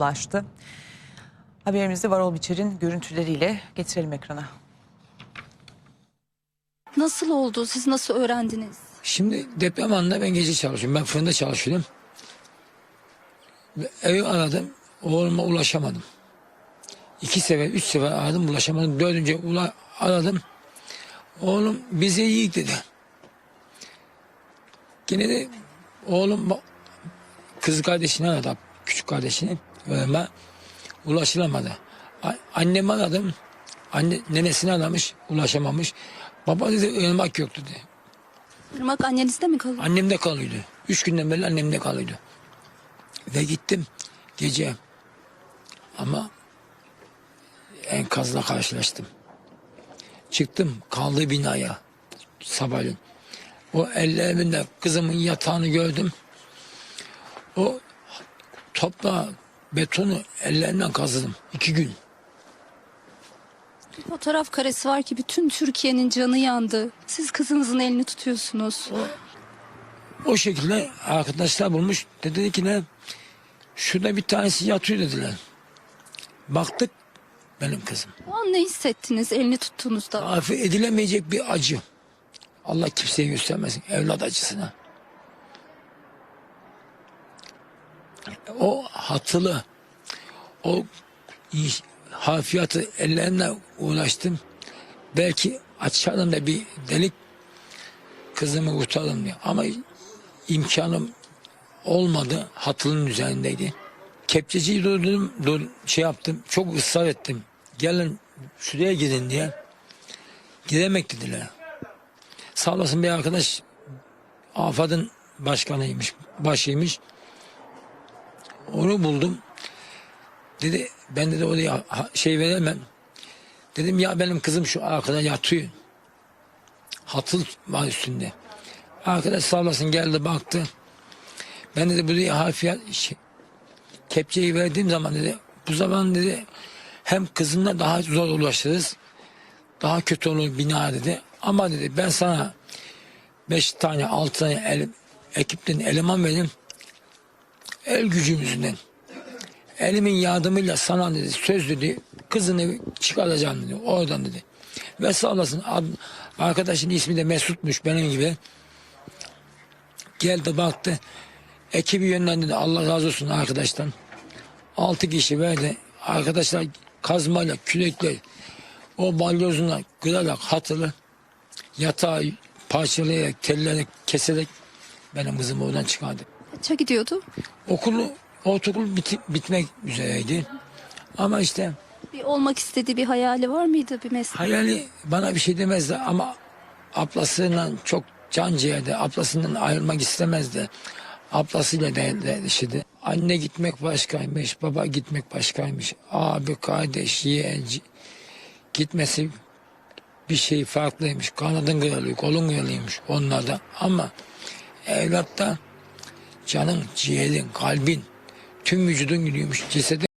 ulaştı. Haberimizi Varol Biçer'in görüntüleriyle getirelim ekrana. Nasıl oldu? Siz nasıl öğrendiniz? Şimdi deprem anında ben gece çalışıyorum. Ben fırında çalışıyorum. Ve Evi aradım. Oğluma ulaşamadım. İki sefer, üç sefer aradım ulaşamadım. Dördüncü ula aradım. Oğlum bize iyi dedi. Yine de oğlum kız kardeşini aradı. Küçük kardeşini. Ömer ulaşılamadı. Annemi aradım. Anne, nenesini aramış. Ulaşamamış. Baba dedi ölmek yok dedi. Irmak annenizde mi kalıyor? Annemde kalıyordu. Üç günden beri annemde kalıyordu. Ve gittim gece. Ama enkazla karşılaştım. Çıktım kaldığı binaya sabahleyin. O ellerimde kızımın yatağını gördüm. O toprağı, betonu ellerimden kazıdım. iki gün. Fotoğraf karesi var ki bütün Türkiye'nin canı yandı. Siz kızınızın elini tutuyorsunuz. O şekilde arkadaşlar bulmuş. Dedi ki ne? Şurada bir tanesi yatıyor dediler. Baktık benim kızım. O an ne hissettiniz elini tuttuğunuzda? Tarif edilemeyecek bir acı. Allah kimseye göstermesin evlat acısına. O hatılı, o hafiyatı ellerine uğraştım. Belki açarım da bir delik kızımı kurtarırım diye. Ama imkanım olmadı. Hatılın üzerindeydi. Kepçeciyi durdum, dur, şey yaptım. Çok ısrar ettim. Gelin şuraya gidin diye. Gidemek dediler. Sağ olasın bir arkadaş AFAD'ın başkanıymış, başıymış. Onu buldum. Dedi ben de oraya şey veremem. Dedim ya benim kızım şu arkada yatıyor. Hatıl var üstünde. Arkadaş sağ olasın geldi baktı. Ben dedi buraya hafiyat şey, kepçeyi verdiğim zaman dedi bu zaman dedi hem kızımla daha zor ulaşırız daha kötü olur bina dedi. Ama dedi ben sana beş tane altı tane el, ekipten eleman vereyim. El gücümüzden. Elimin yardımıyla sana dedi söz dedi kızını çıkaracağım dedi oradan dedi. Ve sağ olasın ad- arkadaşın ismi de Mesut'muş benim gibi. Geldi baktı. Ekibi yönlendirdi. Allah razı olsun arkadaştan. Altı kişi verdi. Arkadaşlar kazmayla, kürekle, o balyozuna kırarak hatılı yatağı parçalayarak, tellerek, keserek benim kızımı oradan çıkardı. Kaça gidiyordu? Okulu, ortaokul biti- bitmek üzereydi. Ama işte Bir olmak istediği bir hayali var mıydı bir meslek? hayali bana bir şey demezdi ama ablasıyla çok can ciğerdi. Ablasından ayrılmak istemezdi. Ablasıyla dertleşirdi. Anne gitmek başkaymış, baba gitmek başkaymış. Abi, kardeş, yeğen gitmesi bir şey farklıymış. Kanadın kırılıyor, kolun kırılıyormuş onlarda. Ama evlatta canın, ciğerin, kalbin, tüm vücudun gidiyormuş. Cesedin